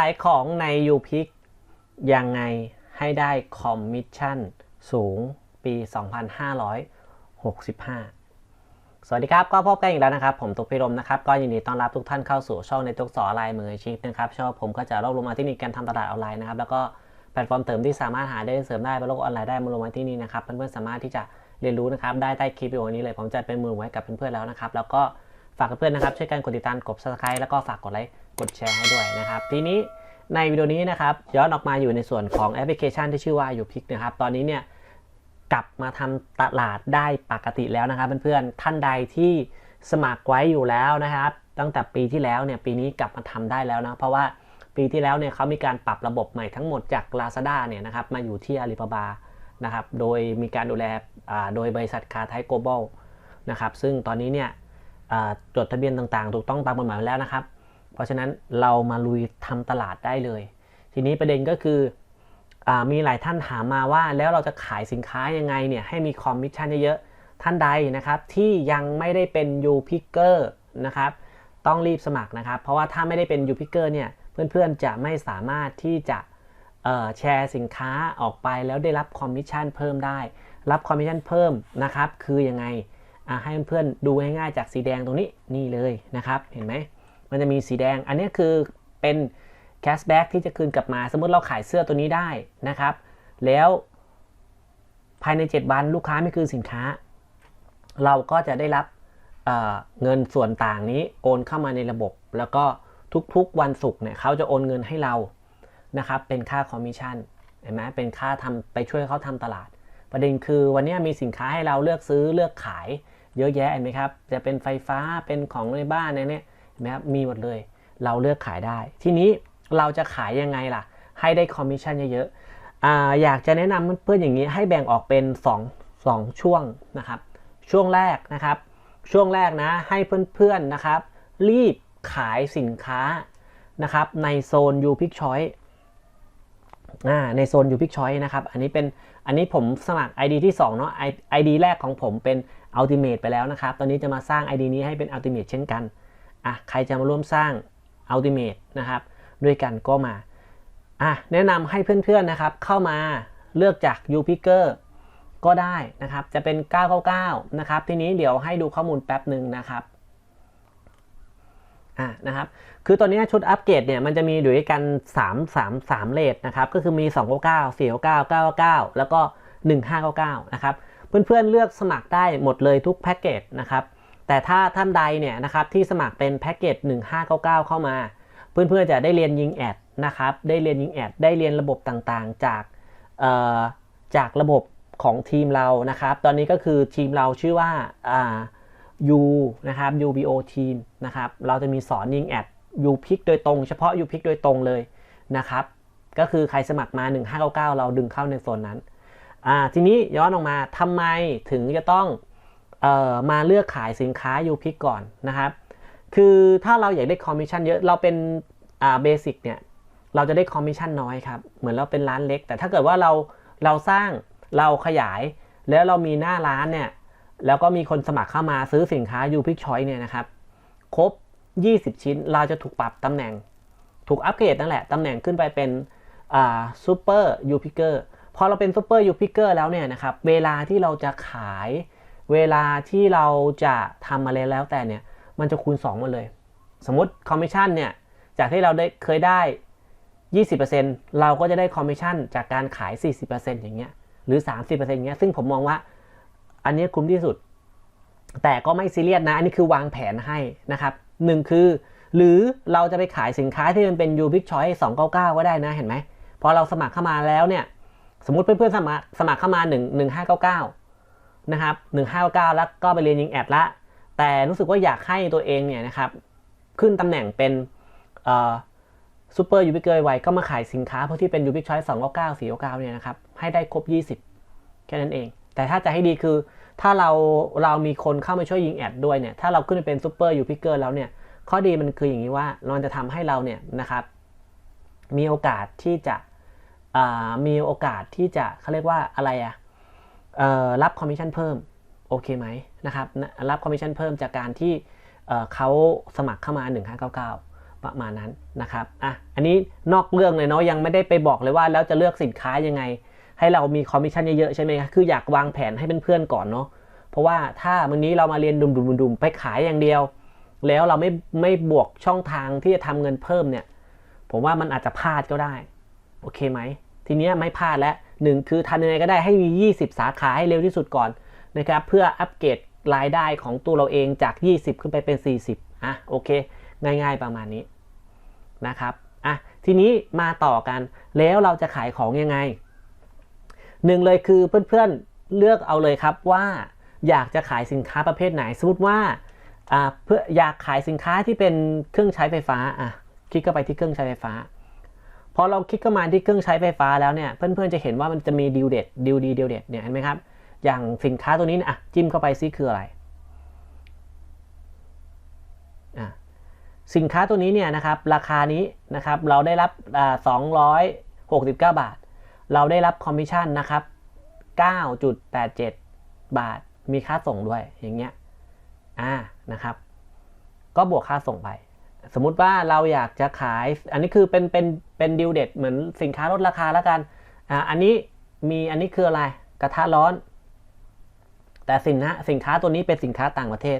ขายของใน u p i c ยังไงให้ได้คอมมิชชั่นสูงปี 2565 สวัสดีครับ ก็พบกันอีกแล้วนะครับ ผมตุกพิรมนะครับ ก็ยินดีต้อนรับทุกท่านเข้าสู่ช่องในตุกสอนลายมืออาชีพนะครับช่องผมก็จะรวบรวมมาเทคนิคการทำตลาดออนไลน์นะครับ แล้วก็แพลตฟอร์มเสริมที่สามารถหาได้เสริมได้บนโลกออนไลน์ได้มาลงมาที่นี่นะครับ เพื่อนๆสามารถที่จะเรียนรู้นะครับ ได้ใต้คลิปวิดีโอนี้เลย ผมจะเป็นมือไว้กับเพื่อนๆแล้วนะครับ แล้วก็ฝากเพื่อนๆนะครับช่วยกันกดติดตามกด subscribe แล้วก็ฝากกดไลค์ กดแชร์ให้ด้วยนะครับ ทีนี้ในวิดีโอนี้นะครับย้อนออกมาอยู่ในส่วนของแอปพลิเคชันที่ชื่อว่า u p i c นะครับ ตอนนี้เนี่ยกลับมาทำตลาดได้ปกติแล้วนะครับเพื่อนๆท่านใดที่สมัครไว้อยู่แล้วนะครับ ตั้งแต่ปีที่แล้วเนี่ยปีนี้กลับมาทำได้แล้วนะเพราะว่าปีที่แล้วเนี่ยเขามีการปรับระบบใหม่ทั้งหมดจาก Lazada เนี่ยนะครับมาอยู่ที่ Alibaba นะครับโดยมีการดูแลโดยบริษัทคาไทย Global นะครับซึ่งตอนนี้เนี่ยจดทะเบียนต่างๆ ถูกต้องตามกฎหมายแล้วนะครับ เพราะฉะนั้นเรามาลุยทำตลาดได้เลย ทีนี้ประเด็นก็คืออมีหลายท่านถามมาว่าแล้วเราจะขายสินค้ายังไงเนี่ยให้มีคอมมิชชั่นเยอะๆท่านใดนะครับที่ยังไม่ได้เป็น u p i c k e r นะครับต้องรีบสมัครนะครับ เพราะว่าถ้าไม่ได้เป็น u p i c k e r เนี่ยเพื่อนๆจะไม่สามารถที่จะแชร์สินค้าออกไปแล้วได้รับคอมมิชชั่นเพิ่มได้ รับคอมมิชชั่นเพิ่มนะครับ คือยังไงให้เพื่อนๆดูง่ายๆจากสีแดงตรงนี้นี่เลยนะครับ เห็นไหม มันจะมีสีแดง อันนี้คือเป็นแคชแบ็กที่จะคืนกลับมา สมมติเราขายเสื้อตัวนี้ได้นะครับ แล้วภายใน 7 วันลูกค้าไม่คืนสินค้า เราก็จะได้รับเเงินส่วนต่างนี้โอนเข้ามาในระบบ แล้วก็ทุกๆวันศุกร์เนี่ยเขาจะโอนเงินให้เรานะครับ เป็นค่าคอมมิชชั่นเห็นไหมเป็นค่าทำไปช่วยเขาทำตลาด ประเด็นคือวันนี้มีสินค้าให้เราเลือกซื้อเลือกขายเยอะแยะเห็นไหมครับ จะเป็นไฟฟ้าเป็นของในบ้านเนี่ย นไหมครับมีหมดเลย เราเลือกขายได้ ทีนี้เราจะขายยังไงล่ะ ให้ได้คอมมิชชั่นเยอะๆออยากจะแนะนำเพื่อนๆอย่างนี้ให้แบ่งออกเป็น 2 2 ช่วงนะครับ ช่วงแรกนะครับ ช่วงแรกนะให้เพื่อนๆนะครับ รีบขายสินค้านะครับในโซน u p i c Choice ในโซน u p i c Choice นะครับ อันนี้เป็นอันนี้ผมสมัคร ID ที่2เนาะ ID แรกของผมเป็น Ultimate ไปแล้วนะครับ ตอนนี้จะมาสร้าง ID นี้ให้เป็น Ultimate เช่นกัน อะใครจะมาร่วมสร้าง Ultimate นะครับ ด้วยกันก็มาอะแนะนำให้เพื่อนๆนะครับ เข้ามาเลือกจาก u p i c k e r ก็ได้นะครับ จะเป็น 999 นะครับ ทีนี้เดี๋ยวให้ดูข้อมูลแป๊บหนึ่งนะครับอะนะครับ คือตอนนี้ชุดอัปเกรดเนี่ยมันจะมีอยู่ด้วยกัน 3 3 3เลทนะครับ ก็คือมี 299 499 999 แล้วก็ 1599 นะครับ เพื่อนๆเลือกสมัครได้หมดเลยทุกแพ็กเกจนะครับ แต่ถ้าท่านใดเนี่ยนะครับที่สมัครเป็นแพ็กเกจ 1599 เข้ามา เพื่อนๆจะได้เรียนยิงแอดนะครับได้เรียนยิงแอดได้เรียนระบบต่างๆ จากจากระบบของทีมเรานะครับ ตอนนี้ก็คือทีมเราชื่อว่า U นะครับ UBO team นะครับเราจะมีสอนยิงแอด U pick โดยตรงเฉพาะ U pick โดยตรงเลยนะครับก็คือใครสมัครมา 1599 เราดึงเข้าในโซนนั้นอ่าทีนี้ย้อนออกมาทำไมถึงจะต้อง มาเลือกขายสินค้า U pick ก่อนนะครับ คือถ้าเราอยากได้คอมมิชชั่นเยอะเราเป็นอ่าเบสิกเนี่ยเราจะได้คอมมิชชั่นน้อยครับ เหมือนเราเป็นร้านเล็ก แต่ถ้าเกิดว่าเราเราสร้างเราขยายแล้วเรามีหน้าร้านเนี่ยแล้วก็มีคนสมัครเข้ามาซื้อสินค้า u p i c Choice เนี่ยนะครับครบ 20 ชิ้นเราจะถูกปรับตำแหน่ง ถูกอัปเกรดนั่นแหละตำแหน่งขึ้นไปเป็นอ่าซูเปอร์ยูพิเกอร์พอเราเป็นซูเปอร์ยูพิเกอร์แล้วเนี่ยนะครับเวลาที่เราจะขาย เวลาที่เราจะทำอะไรแล้วแต่เนี่ย มันจะคูณ2มาเลย สมมติคอมมิชชั่นเนี่ย จากที่เราได้เคยได้ 20%เราก็จะได้คอมมิชชั่นจากการขาย 40%อย่างเงี้ย หรือ 30%อย่างเงี้ย ซึ่งผมมองว่า อันนี้คุ้มที่สุด แต่ก็ไม่ซีเรียสนะ อันนี้คือวางแผนให้นะครับหนึ่งคือ หรือเราจะไปขายสินค้าที่มันเป็น u p i c Choice 299ก็ได้นะ เห็นไหม พอเราสมัครเข้ามาแล้วเนี่ย สมมติเพื่อนๆสมัครสมัครเข้ามา1 1599น นะครับ1599แล้วก็ไปเรียนยิงแอดละ แต่รู้สึกว่าอยากให้ตัวเองเนี่ยนะครับขึ้นตำแหน่งเป็นซูเปอร์ยูบิเกอร์ไวก็มาขายสินค้าพวกที่เป็นยูบิกชอยสองเก้าเก้าสี่เก้าเนี่ยนะครับให้ได้ครบ 20 แค่นั้นเอง แต่ถ้าจะให้ดีคือถ้าเราเรามีคนเข้ามาช่วยยิงแอดด้วยเนี่ยถ้าเราขึ้นไปเป็นซูเปอร์ยูพิเกอร์แล้วเนี่ยข้อดีมันคืออย่างนี้ว่ามันจะทำให้เราเนี่ยนะครับมีโอกาสที่จะมีโอกาสที่จะเขาเรียกว่าอะไรอะ รับคอมมิชชั่นเพิ่มโอเคไหมนะครับรับคอมมิชชั่นเพิ่มจากการที่เขาสมัครเข้ามา 1599 ประมาณนั้นนะครับอะอันนี้นอกเรื่องเลยเนาะยังไม่ได้ไปบอกเลยว่าแล้วจะเลือกสินค้ายังไง ให้เรามีคอมมิชชั่นเยอะๆใช่ไหมคืออยากวางแผนให้เพื่อนๆก่อนเนาะเพราะว่าถ้าวันนี้เรามาเรียนดุมๆๆไปขายอย่างเดียว แล้วเราไม่ไม่บวกช่องทางที่จะทำเงินเพิ่มเนี่ยผมว่ามันอาจจะพลาดก็ได้โอเคไหมทีเนี้ยไม่พลาดแล้ว หนึ่งคือทำยังไงก็ได้ให้มี 20 สาขาให้เร็วที่สุดก่อนนะครับเพื่ออัปเกรดรายได้ของตัวเราเองจาก 20 ขึ้นไปเป็น 40อะโอเค ง่ายๆประมาณนี้นะครับอะทีนี้มาต่อกันแล้วเราจะขายของยังไงหนึ่งเลยคือเพื่อนๆเลือกเอาเลยครับว่าอยากจะขายสินค้าประเภทไหน สมมติว่าอ่าเพื่ออยากขายสินค้าที่เป็นเครื่องใช้ไฟฟ้าอะคลิกเข้าไปที่เครื่องใช้ไฟฟ้า พอเราคลิกเข้ามาที่เครื่องใช้ไฟฟ้าแล้วเนี่ย เพื่อนๆจะเห็นว่ามันจะมีดีลเด็ดดีลดีดีลเด็ดเนี่ยเห็นไหมครับ อย่างสินค้าตัวนี้เนี่ยอะจิ้มเข้าไปซิคืออะไรอะสินค้าตัวนี้เนี่ยนะครับราคานี้นะครับเราได้รับอ่า269บาท เราได้รับคอมมิชชั่นนะครับ9.87บาทมีค่าส่งด้วยอย่างเงี้ยอ่านะครับ ก็บวกค่าส่งไป สมมุติว่าเราอยากจะขาย อันนี้คือเป็นเป็นเป็นดิวเด็ดเหมือนสินค้าลดราคาแล้วกันอ่าอันนี้มีอันนี้คืออะไรกระทะร้อน แต่สินค้าสินค้าตัวนี้เป็นสินค้าต่างประเทศ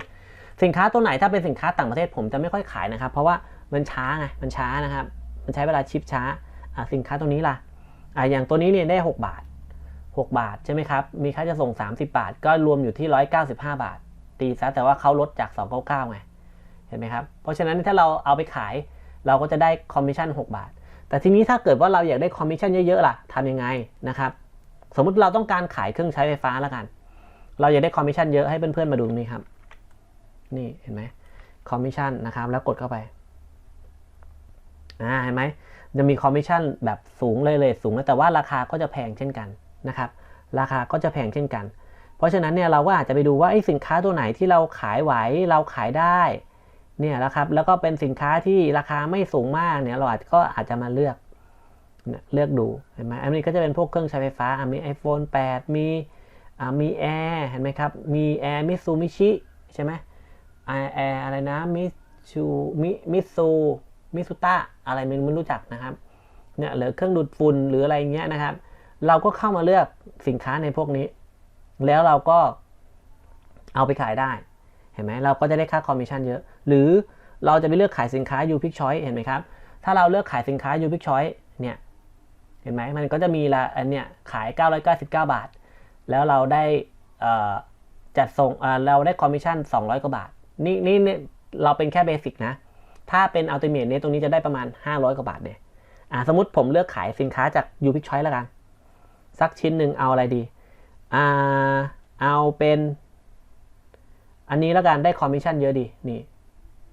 สินค้าตัวไหนถ้าเป็นสินค้าต่างประเทศผมจะไม่ค่อยขายนะครับ เพราะว่ามันช้าไงมันช้านะครับ มันใช้เวลาชิปช้าอ่าสินค้าตัวนี้ล่ะอ่าอย่างตัวนี้เนี่ยได้ 6 บาท 6 บาทใช่ไหมครับมีค่าจะส่ง 30 บาท ก็รวมอยู่ที่ 195 บาท ตีซะแต่ว่าเขาลดจาก 299ไง เห็นไหมครับเพราะฉะนั้นถ้าเราเอาไปขาย เราก็จะได้คอมมิชชั่น6บาท แต่ทีนี้ถ้าเกิดว่าเราอยากได้คอมมิชชั่นเยอะๆล่ะทำยังไงนะครับสมมุติเราต้องการขายเครื่องใช้ไฟฟ้าแล้วกัน เราอยากได้คอมมิชชั่นเยอะให้เพื่อนๆมาดูตรงนี้ครับ นี่เห็นไหมคอมมิชชั่นนะครับแล้วกดเข้าไปอ่าเห็นไหมจะมีคอมมิชชั่นแบบสูงเลยเลยสูงแล้วแต่ว่าราคาก็จะแพงเช่นกันนะครับ ราคาก็จะแพงเช่นกัน เพราะฉะนั้นเนี่ยเราก็อาจจะไปดูว่าไอ้สินค้าตัวไหนที่เราขายไหวเราขายได้ เนี่ยนะครับแล้วก็เป็นสินค้าที่ราคาไม่สูงมากเนี่ยเราอาจก็อาจจะมาเลือกเลือกดูเห็นไหมอันนี้ก็จะเป็นพวกเครื่องใช้ไฟฟ้ามี iPhone 8 มีมีแอร์เห็นไหมครับ มีแอร์มิซูมิชิใช่ไหมแอร์อะไรนะมิชูมิมิซูมิสุตะอะไรม่ไม่รู้จักนะครับเนี่ยหรือเครื่องดูดฝุ่นหรืออะไรเงี้ยนะครับ เราก็เข้ามาเลือกสินค้าในพวกนี้ แล้วเราก็เอาไปขายได้ เห็นไหมเราก็จะได้ค่าคอมมิชชั่นเยอะ หรือเราจะไปเลือกขายสินค้า u p i c Choice เห็นไหมครับ ถ้าเราเลือกขายสินค้า u p i c Choice เนี่ย เห็นไหมมันก็จะมีละอันเนี้ยขาย 999 บาท แล้วเราได้จัดส่งเราได้คอมมิชชั่น 200 กว่าบาทนี่นี่นี่เราเป็นแค่เบสิกนะ ถ้าเป็นอัลติเมทเนี่ยตรงนี้จะได้ประมาณ 500 กว่าบาทเนี่ยอ่าสมมติผมเลือกขายสินค้าจาก u p i c Choice แล้วกัน สักชิ้นหนึ่งเอาอะไรดีอ่าเอาเป็น อันนี้แล้วกันได้คอมมิชชั่นเยอะดีนี่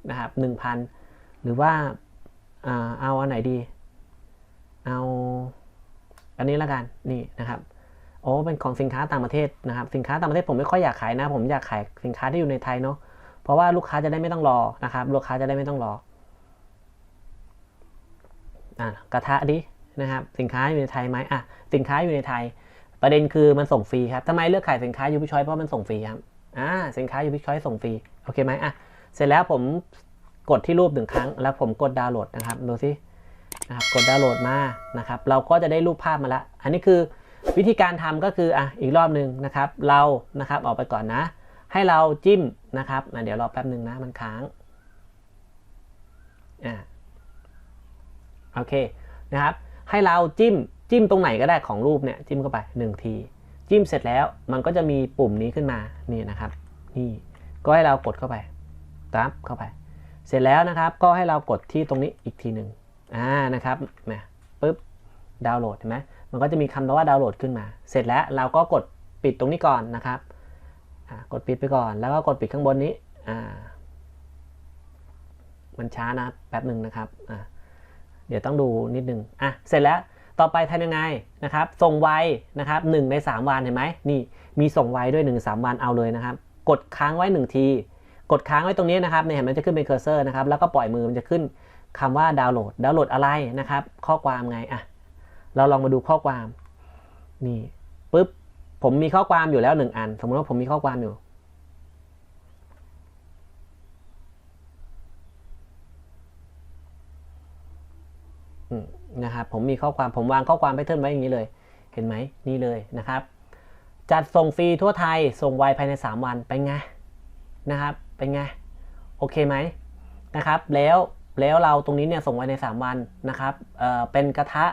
นะครับหนึ่งพันหรือว่าเอาอันไหนดี เอาอันนี้แล้วกันนี่นะครับโอ้เป็นของสินค้าต่างประเทศนะครับ สินค้าต่างประเทศผมไม่ค่อยอยากขายนะ ผมอยากขายสินค้าที่อยู่ในไทยเนาะเพราะว่าลูกค้าจะได้ไม่ต้องรอนะครับ ลูกค้าจะได้ไม่ต้องรออ่ากระทะดินะครับ สินค้าอยู่ในไทยไหมอะสินค้าอยู่ในไทย ประเด็นคือมันส่งฟรีครับทำไมเลือกขายสินค้ายูพิชอยเพราะมันส่งฟรีครับอ่าสินค้ายูพิชอยส่งฟรีโอเคไหมอะ เสร็จแล้วผมกดที่รูปหนึ่งครั้ง แล้วผมกดดาวน์โหลดนะครับดูสินะครับกดดาวน์โหลดมานะครับ เราก็จะได้รูปภาพมาล้วอันนี้คือวิธีการทำก็คืออะอีกรอบหนึ่งนะครับ เรานะครับออกไปก่อนนะ ให้เราจิ้มนะครับเดี๋ยวรอแป๊บหนึ่งนะมันค้างอ่าโอเคนะครับ ให้เราจิ้มจิ้มตรงไหนก็ได้ของรูปเนี่ยจิ้มเข้าไป 1 ที จิ้มเสร็จแล้วมันก็จะมีปุ่มนี้ขึ้นมานี่นะครับ นี่ก็ให้เรากดเข้าไป ตับเข้าไป เสร็จแล้วนะครับก็ให้เรากดที่ตรงนี้อีกทีหนึ่งอ่านะครับนะปึ๊บดาวน์โหลดเห็นไหมมันก็จะมีคำว่าดาวน์โหลดขึ้นมา เสร็จแล้วเราก็กดปิดตรงนี้ก่อนนะครับกดปิดไปก่อน แล้วก็กดปิดข้างบนนี้อ่ามันช้านะแป๊บหนึ่งนะครับอ่าเดี๋ยวต้องดูนิดนึงอะเสร็จแล้วต่อไปทำยังไงนะครับ ส่งไวนะครับหใน 3 วันเห็นไหมนี่มีส่งไวด้วย1 3 วันเอาเลยนะครับ กดค้างไว้ 1 ที กดค้างไว้ตรงนี้นะครับเนี่ยเห็นมันจะขึ้นเป็นเคอร์เซอร์นะครับแล้วก็ปล่อยมือมันจะขึ้นคำว่าดาวน์โหลดดาวน์โหลดอะไรนะครับ ข้อความไงอะเราลองมาดูข้อความนี่ปุ๊บผมมีข้อความอยู่แล้ว1อัน สมมติว่าผมมีข้อความอยู่ นะครับผมมีข้อความผมวางข้อความไปเทิร์นไว้อย่างนี้เลย เห็นไหมนี่เลยนะครับ จัดส่งฟรีทั่วไทยส่งไวภายใน 3 วันเป็นไงนะครับ เป็นไง โอเคไหมนะครับ แล้วแล้วเราตรงนี้เนี่ยส่งไวใน 3 วันนะครับเเป็นกระทะ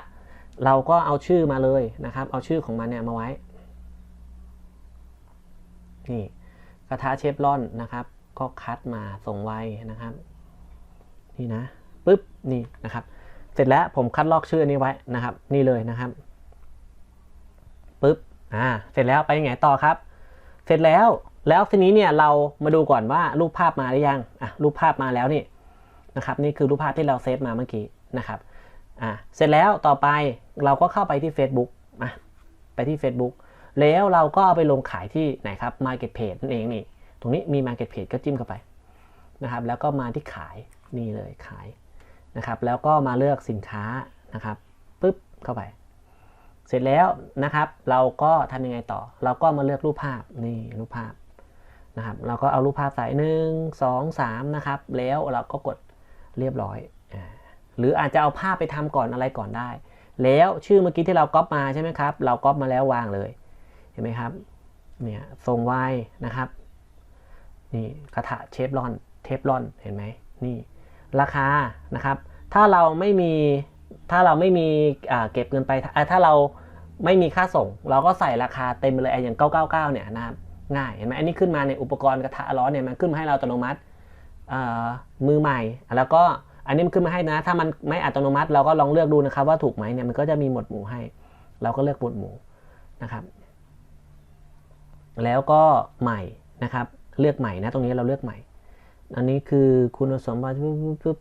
เราก็เอาชื่อมาเลยนะครับ เอาชื่อของมันเนี่ยมาไว้ นี่กระทะเชฟรอนนะครับ ก็คัดมาส่งไวนะครับ นี่นะปุ๊บนี่นะครับ เสร็จแล้วผมคัดลอกชื่อนี้ไว้นะครับ นี่เลยนะครับปุ๊บอ่าเสร็จแล้วไปยังไงต่อครับ เสร็จแล้ว แล้วทีนี้เนี่ยเรามาดูก่อนว่ารูปภาพมาหรือยังอะรูปภาพมาแล้วนี่นะครับนี่คือรูปภาพที่เราเซฟมาเมื่อกี้นะครับอ่าเสร็จแล้วต่อไปเราก็เข้าไปที่ Facebook อะไปที่ Facebook แล้วเราก็เอาไปลงขายที่ไหนครับ Market Page นั่นเองนี่ตรงนี้มี Market Page ก็จิ้มเข้าไปนะครับแล้วก็มาที่ขายนี่เลยขายนะครับแล้วก็มาเลือกสินค้านะครับปุ๊บเข้าไป เสร็จแล้วนะครับ เราก็ทำยังไงต่อ เราก็มาเลือกรูปภาพนี่รูปภาพ นะครับเราก็เอารูปภาพใส่หนึ่งสองสามนะครับ แล้วเราก็กดเรียบร้อย หรืออาจจะเอาภาพไปทำก่อนอะไรก่อนได้ แล้วชื่อเมื่อกี้ที่เราก๊อปมาใช่ไหมครับ เราก๊อปมาแล้ววางเลย เห็นไหมครับ เนี่ยทรงไว้นะครับ นี่กระทะเชฟรอน เทฟลอน เห็นไหม นี่ ราคา นะครับ ถ้าเราไม่มี ถ้าเราไม่มีเก็บเงินไป ถ้าเราไม่มีค่าส่ง เราก็ใส่ราคาเต็มไปเลย อย่าง 999 เนี่ยนะครับ ง่ายเห็นไหมอันนี้ขึ้นมาในอุปกรณ์กระทะร้อนเนี่ยมันขึ้นมาให้เราอัตโนมัติมือใหม่ แล้วก็อันนี้มันขึ้นมาให้นะ ถ้ามันไม่อัตโนมัติเราก็ลองเลือกดูนะครับว่าถูกไหมเนี่ยมันก็จะมีหมวดหมู่ให้ เราก็เลือกหมวดหมู่นะครับ แล้วก็ใหม่นะครับ เลือกใหม่นะตรงนี้เราเลือกใหม่ อันนี้คือคุณสมบัติปุ๊บ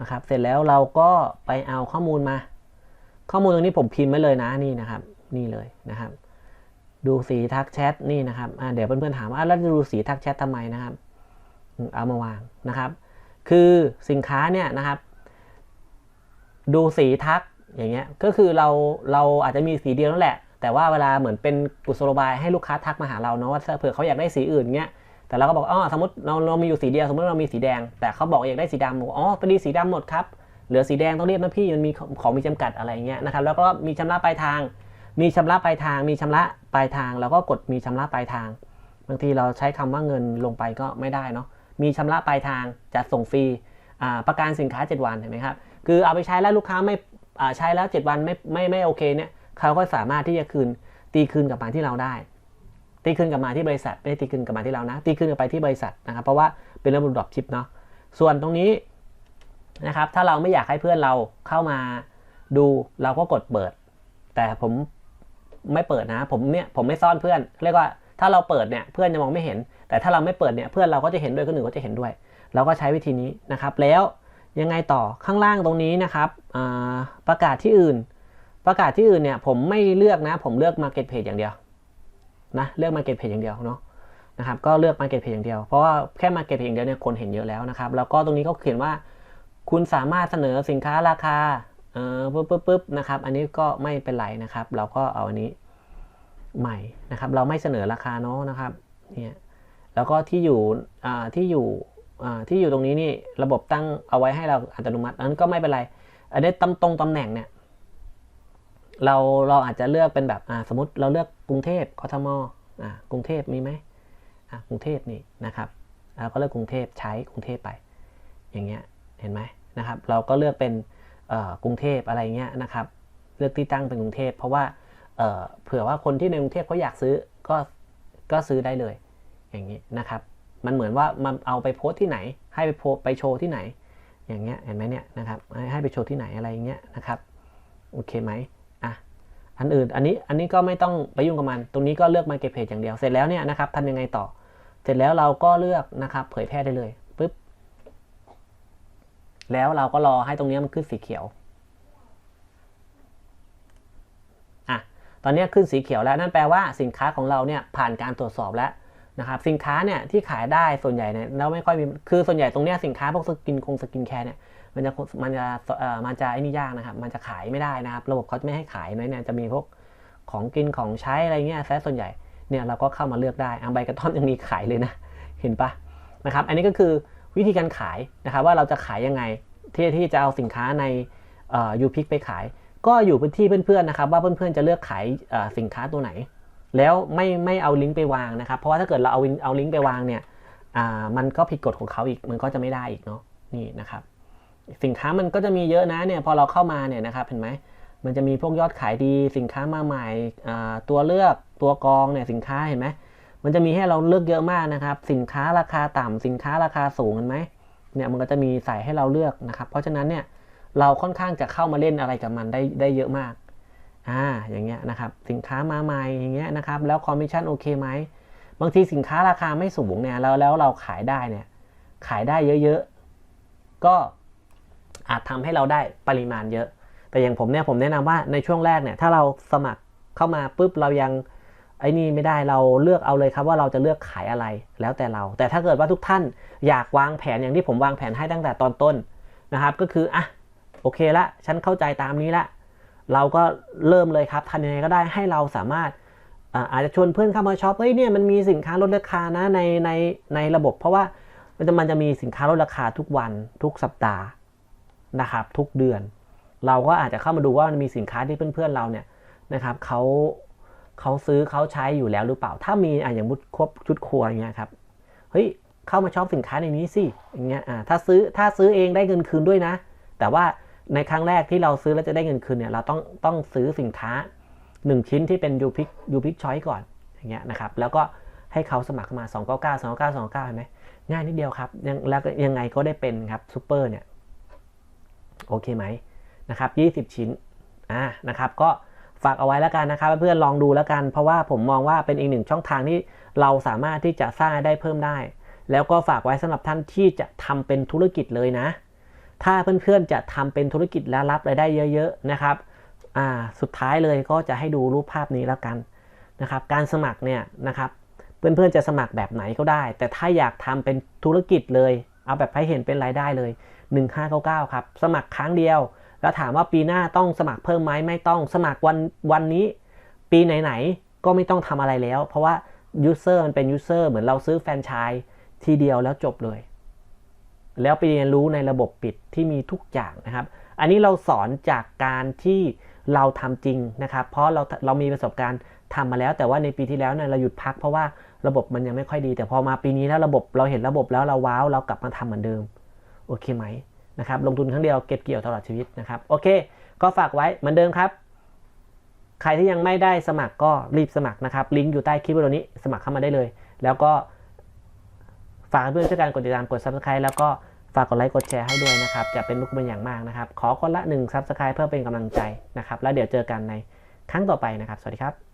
นะครับ เสร็จแล้วเราก็ไปเอาข้อมูลมา ข้อมูลตรงนี้ผมพิมพ์ไว้เลยนะนี่นะครับ นี่เลยนะครับ ดูสีทักแชทนี่นะครับเดี๋ยวเพื่อนๆถามว่าแล้วจะดูสีทักแชททำไมนะครับ เอามาวางนะครับ คือสินค้าเนี่ยนะครับ ดูสีทักอย่างเงี้ยก็คือเราเราอาจจะมีสีเดียวนั่นแหละ แต่ว่าเวลาเหมือนเป็นกุศโลบายให้ลูกค้าทักมาหาเราเนาะว่าเผื่อเขาอยากได้สีอื่นเงี้ยแต่เราก็บอกอ๋อสมมติเราเรามีอยู่สีเดียวสมมติเรามีสีแดง แต่เขาบอกอยากได้สีดำบอกอ๋อพอดีสีดำหมดครับเหลือสีแดงต้องเรียกนะพี่มันมีของของมีจำกัดอะไรเงี้ยนะครับแล้วก็มีชำระปลายทาง มีชำระปลายทาง มีชำระปลายทางเราก็กดมีชำระปลายทาง บางทีเราใช้คำว่าเงินลงไปก็ไม่ได้เนาะ มีชำระปลายทางจะส่งฟรีอ่าประกันสินค้า 7 วันเห็นไหมครับ คือเอาไปใช้แล้วลูกค้าไม่ใช้แล้ว 7 วันไม่ไม่ไม่โอเคเนี่ยเขาก็สามารถที่จะคืนตีคืนกลับมาที่เราได้ ตีคืนกลับมาที่บริษัทไม่ได้ตีคืนกลับมาที่เรานะ ตีคืนกลับไปที่บริษัทนะครับ เพราะว่าเป็นระบบดรอปชิปเนาะ ส่วนตรงนี้นะครับ ถ้าเราไม่อยากให้เพื่อนเราเข้ามาดูเราก็กดเปิด แต่ผม ไม่เปิดนะ ผมเนี่ยผมไม่ซ่อนเพื่อน เรียกว่าถ้าเราเปิดเนี่ยเพื่อนจะมองไม่เห็น แต่ถ้าเราไม่เปิดเนี่ยเพื่อนเราก็จะเห็นด้วยคนอื่นก็จะเห็นด้วย เราก็ใช้วิธีนี้นะครับ แล้วยังไงต่อข้างล่างตรงนี้นะครับประกาศที่อื่น ประกาศที่อื่นเนี่ยผมไม่เลือกนะ ผมเลือก Market Page อย่างเดียวนะเลือก Market Page อย่างเดียวเนาะนะครับก็เลือก Market Page อย่างเดียว เพราะว่าแค่ Market Page อย่างเดียวเนี่ยคนเห็นเยอะแล้วนะครับ แล้วก็ตรงนี้ก็เขียนว่า คุณสามารถเสนอสินค้าราคา เออปึ๊บปึ๊บปึ๊บนะครับ อันนี้ก็ไม่เป็นไรนะครับ เราก็เอาอันนี้ใหม่นะครับ เราไม่เสนอราคาเนาะนะครับ เนี่ย แล้วก็ที่อยู่ที่อยู่ที่อยู่ตรงนี้นี่ระบบตั้งเอาไว้ให้เราอัตโนมัติ อันนั้นก็ไม่เป็นไร อันนี้ตำตรงตำแหน่งเนี่ยเราเราอาจจะเลือกเป็นแบบสมมติเราเลือกกรุงเทพกทมอกรุงเทพมีไหมกรุงเทพนี่นะครับเราก็เลือกกรุงเทพใช้กรุงเทพไป อย่างเงี้ยเห็นไหมนะครับ เราก็เลือกเป็น กรุงเทพอะไรเงี้ยนะครับเลือกที่ตั้งเป็นกรุงเทพเพราะว่าเผื่อว่าคนที่ในกรุงเทพเขาอยากซื้อก็ก็ซื้อได้เลย อย่างนี้นะครับ มันเหมือนว่ามันเอาไปโพสที่ไหน ให้ไปโพสไปโชว์ที่ไหน อย่างเงี้ยเห็นไหมเนี่ยนะครับให้ไปโชว์ที่ไหนอะไรเงี้ยนะครับโอเคไหมอะอันอื่นอันนี้อันนี้ก็ไม่ต้องไปยุ่งกับมัน ตรงนี้ก็เลือก Market Page อย่างเดียวเสร็จแล้วเนี่ยนะครับทำยังไงต่อ เสร็จแล้วเราก็เลือกนะครับเผยแพร่ได้เลย แล้วเราก็รอให้ตรงนี้มันขึ้นสีเขียวอะตอนนี้ขึ้นสีเขียวแล้วนั่นแปลว่าสินค้าของเราเนี่ยผ่านการตรวจสอบแล้วนะครับสินค้าเนี่ยที่ขายได้ส่วนใหญ่เนี่ยเราไม่ค่อยมีคือส่วนใหญ่ตรงเนี้ยสินค้าพวกสกินคงสกินแคร์เนี่ยมันจะมันจะเอ่อมันจะไอ้นี่ยากนะครับ มันจะขายไม่ได้นะครับ ระบบเขาไม่ให้ขายไหมเนี่ยจะมีพวกของกินของใช้อะไรเงี้ยแซะส่วนใหญ่เนี่ยเราก็เข้ามาเลือกได้อังใบกระท่อมยังมีขายเลยนะ เห็นปะนะครับ อันนี้ก็คือ วิธีการขายนะครับว่าเราจะขายยังไงที่ที่จะเอาสินค้าในยูพิกไปขาย ก็อยู่ที่เพื่อนๆนะครับว่าเพื่อนๆจะเลือกขายสินค้าตัวไหน แล้วไม่ไม่เอาลิงก์ไปวางนะครับเพราะว่าถ้าเกิดเราเอาเอาลิงก์ไปวางเนี่ยมันก็ผิดกฎของเขาอีกมันก็จะไม่ได้อีกเนาะนี่นะครับสินค้ามันก็จะมีเยอะนะเนี่ยพอเราเข้ามาเนี่ยนะครับเห็นไหมมันจะมีพวกยอดขายดีสินค้ามาใหม่ตัวเลือกตัวกองเนี่ยสินค้าเห็นไหม มันจะมีให้เราเลือกเยอะมากนะครับ สินค้าราคาต่ำสินค้าราคาสูงเห็นไหมเนี่ยมันก็จะมีใส่ให้เราเลือกนะครับ เพราะฉะนั้นเนี่ยเราค่อนข้างจะเข้ามาเล่นอะไรกับมันได้ได้เยอะมากอ่าอย่างเงี้ยนะครับสินค้ามาใหม่อย่างเงี้ยนะครับแล้วคอมมิชชั่นโอเคไหมบางทีสินค้าราคาไม่สูงเนี่ยแล้วแล้วเราขายได้เนี่ยขายได้เยอะๆก็อาจทำให้เราได้ปริมาณเยอะ แต่อย่างผมเนี่ยผมแนะนำว่าในช่วงแรกเนี่ยถ้าเราสมัครเข้ามาปุ๊บเรายัง ไอ้นี่ไม่ได้เราเลือกเอาเลยครับว่าเราจะเลือกขายอะไรแล้วแต่เรา แต่ถ้าเกิดว่าทุกท่านอยากวางแผนอย่างที่ผมวางแผนให้ตั้งแต่ตอนต้นนะครับ ก็คืออะโอเคละฉันเข้าใจตามนี้ละ เราก็เริ่มเลยครับทำยังไงก็ได้ให้เราสามารถอาอาจจะชวนเพื่อนเข้ามาช็อปเฮ้ยเนี่ยมันมีสินค้าลดราคานะในในในระบบ เพราะว่ามันจะมันจะมีสินค้าลดราคาทุกวันทุกสัปดาห์นะครับทุกเดือน เราก็อาจจะเข้ามาดูว่ามันมีสินค้าที่เพื่อนๆเราเนี่ยนะครับเขา เขาซื้อเขาใช้อยู่แล้วหรือเปล่า ถ้ามีอะอย่างมุดครบชุดครัวอย่างเงี้ยครับเฮ้ยเข้ามาชอบสินค้าในนี้สิอย่างเงี้ยอ่าถ้าซื้อถ้าซื้อเองได้เงินคืนด้วยนะ แต่ว่าในครั้งแรกที่เราซื้อแล้วจะได้เงินคืนเนี่ยเราต้องต้องซื้อสินค้า 1 ชิ้นที่เป็นยูพิกยูพิกช้อยก่อนอย่างเงี้ยนะครับแล้วก็ให้เขาสมัครมา 299 299 299เห็นไหมง่ายนิดเดียวครับยังแล้วยังไงก็ได้เป็นครับซูเปอร์เนี่ยโอเคไหมนะครับ 20 ชิ้นอ่านะครับก็ ฝากเอาไว้แล้วกันนะครับเพื่อนๆลองดูแล้วกัน เพราะว่าผมมองว่าเป็นอีกหนึ่งช่องทางที่เราสามารถที่จะสร้างได้เพิ่มได้ แล้วก็ฝากไว้สำหรับท่านที่จะทำเป็นธุรกิจเลยนะ ถ้าเพื่อนๆจะทำเป็นธุรกิจและรับรายได้เยอะ ๆนะครับอ่าสุดท้ายเลยก็จะให้ดูรูปภาพนี้แล้วกันนะครับ การสมัครเนี่ยนะครับเพื่อนๆจะสมัครแบบไหนก็ได้ แต่ถ้าอยากทำเป็นธุรกิจเลย เอาแบบให้เห็นเป็นรายได้เลย 1599 ครับ สมัครครั้งเดียว แล้วถามว่าปีหน้าต้องสมัครเพิ่มไหมไม่ต้องสมัครวันวันนี้ ปีไหนๆก็ไม่ต้องทำอะไรแล้ว เพราะว่ายูเซอร์มันเป็นยูเซอร์เหมือนเราซื้อแฟรนไชส์ทีเดียวแล้วจบเลย แล้วไปเรียนรู้ในระบบปิดที่มีทุกอย่างนะครับ อันนี้เราสอนจากการที่เราทำจริงนะครับ เพราะเราเรามีประสบการณ์ทำมาแล้ว แต่ว่าในปีที่แล้วเนี่ยเราหยุดพักเพราะว่าระบบมันยังไม่ค่อยดี แต่พอมาปีนี้แล้วระบบเราเห็นระบบแล้วเราว้าวเรากลับมาทำเหมือนเดิม โอเคไหม นะครับลงทุนครั้งเดียวเก็บเกี่ยวตลอดชีวิตนะครับโอเค ก็ฝากไว้เหมือนเดิมครับ ใครที่ยังไม่ได้สมัครก็รีบสมัครนะครับลิงก์อยู่ใต้คลิปวิดีโอนี้สมัครเข้ามาได้เลย แล้วก็ฝากเพื่อนช่วยกันกดติดตามกด subscribe แล้วก็ฝากกดไลค์กดแชร์ให้ด้วยนะครับ จะเป็นลูกเป็นอย่างมากนะครับ ขอคนละ1 subscribe เพื่อเป็นกำลังใจนะครับ แล้วเดี๋ยวเจอกันในครั้งต่อไปนะครับ สวัสดีครับ